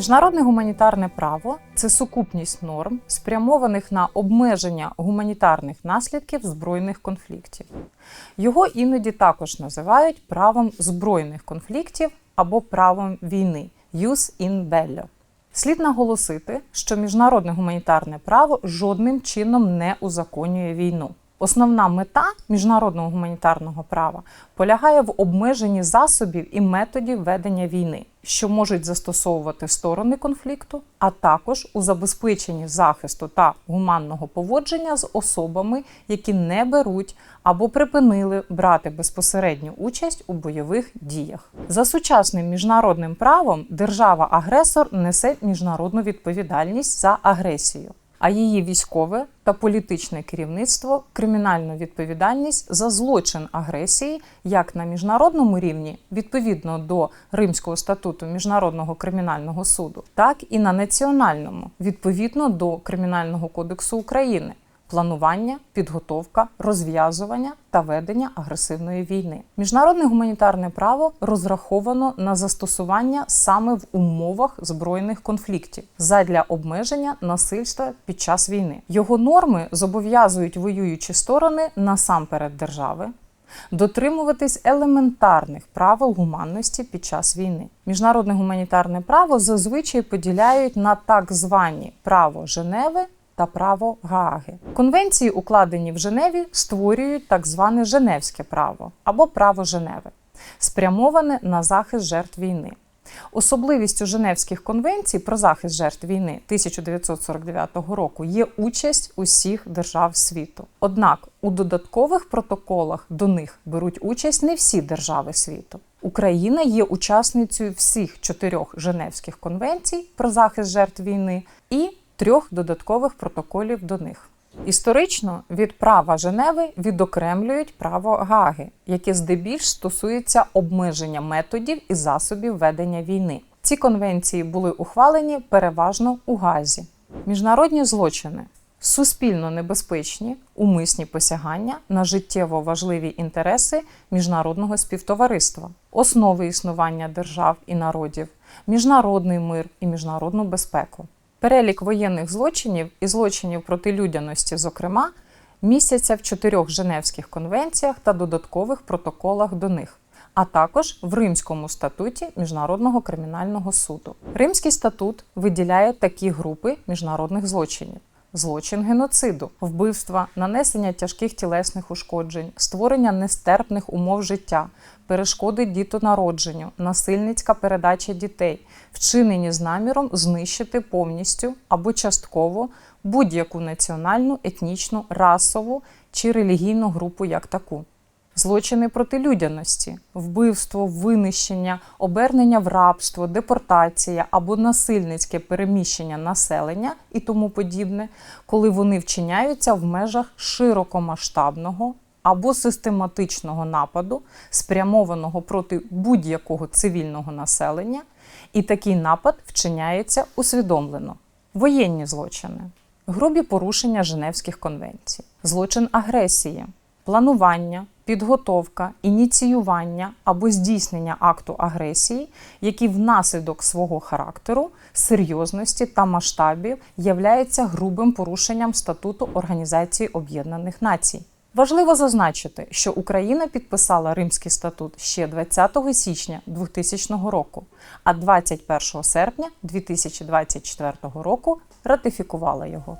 Міжнародне гуманітарне право це сукупність норм, спрямованих на обмеження гуманітарних наслідків збройних конфліктів. Його іноді також називають правом збройних конфліктів або правом війни «Jus in bello». Слід наголосити, що міжнародне гуманітарне право жодним чином не узаконює війну. Основна мета міжнародного гуманітарного права полягає в обмеженні засобів і методів ведення війни, що можуть застосовувати сторони конфлікту, а також у забезпеченні захисту та гуманного поводження з особами, які не беруть або припинили брати безпосередню участь у бойових діях. За сучасним міжнародним правом держава-агресор несе міжнародну відповідальність за агресію а її військове та політичне керівництво кримінальну відповідальність за злочин агресії як на міжнародному рівні, відповідно до Римського статуту Міжнародного кримінального суду, так і на національному, відповідно до Кримінального кодексу України планування, підготовка, розв'язування та ведення агресивної війни. Міжнародне гуманітарне право розраховано на застосування саме в умовах збройних конфліктів задля обмеження насильства під час війни. Його норми зобов'язують воюючі сторони насамперед держави. Дотримуватись елементарних правил гуманності під час війни. Міжнародне гуманітарне право зазвичай поділяють на так звані право Женеви та право Гааги. Конвенції, укладені в Женеві, створюють так зване Женевське право або право Женеви, спрямоване на захист жертв війни. Особливістю Женевських конвенцій про захист жертв війни 1949 року є участь усіх держав світу. Однак у додаткових протоколах до них беруть участь не всі держави світу. Україна є учасницею всіх чотирьох Женевських конвенцій про захист жертв війни і трьох додаткових протоколів до них. Історично від права Женеви відокремлюють право Гаги, яке здебільш стосується обмеження методів і засобів ведення війни. Ці конвенції були ухвалені переважно у Газі. Міжнародні злочини суспільно небезпечні, умисні посягання на життєво важливі інтереси міжнародного співтовариства, основи існування держав і народів, міжнародний мир і міжнародну безпеку. Перелік воєнних злочинів і злочинів проти людяності, зокрема, містяться в чотирьох Женевських конвенціях та додаткових протоколах до них, а також в Римському статуті Міжнародного кримінального суду. Римський статут виділяє такі групи міжнародних злочинів. Злочин геноциду, вбивства, нанесення тяжких тілесних ушкоджень, створення нестерпних умов життя, перешкоди дітонародженню, насильницька передача дітей, вчинені з наміром знищити повністю або частково будь-яку національну, етнічну, расову чи релігійну групу як таку. Злочини проти людяності, вбивство, винищення, обернення в рабство, депортація або насильницьке переміщення населення і тому подібне, коли вони вчиняються в межах широкомасштабного або систематичного нападу, спрямованого проти будь-якого цивільного населення, і такий напад вчиняється усвідомлено. Воєнні злочини, грубі порушення Женевських конвенцій, злочин агресії, планування, підготовка, ініціювання або здійснення акту агресії, які внаслідок свого характеру, серйозності та масштабів являється грубим порушенням статуту Організації Об'єднаних Націй. Важливо зазначити, що Україна підписала Римський статут ще 20 січня 2000 року, а 21 серпня 2024 року ратифікувала його.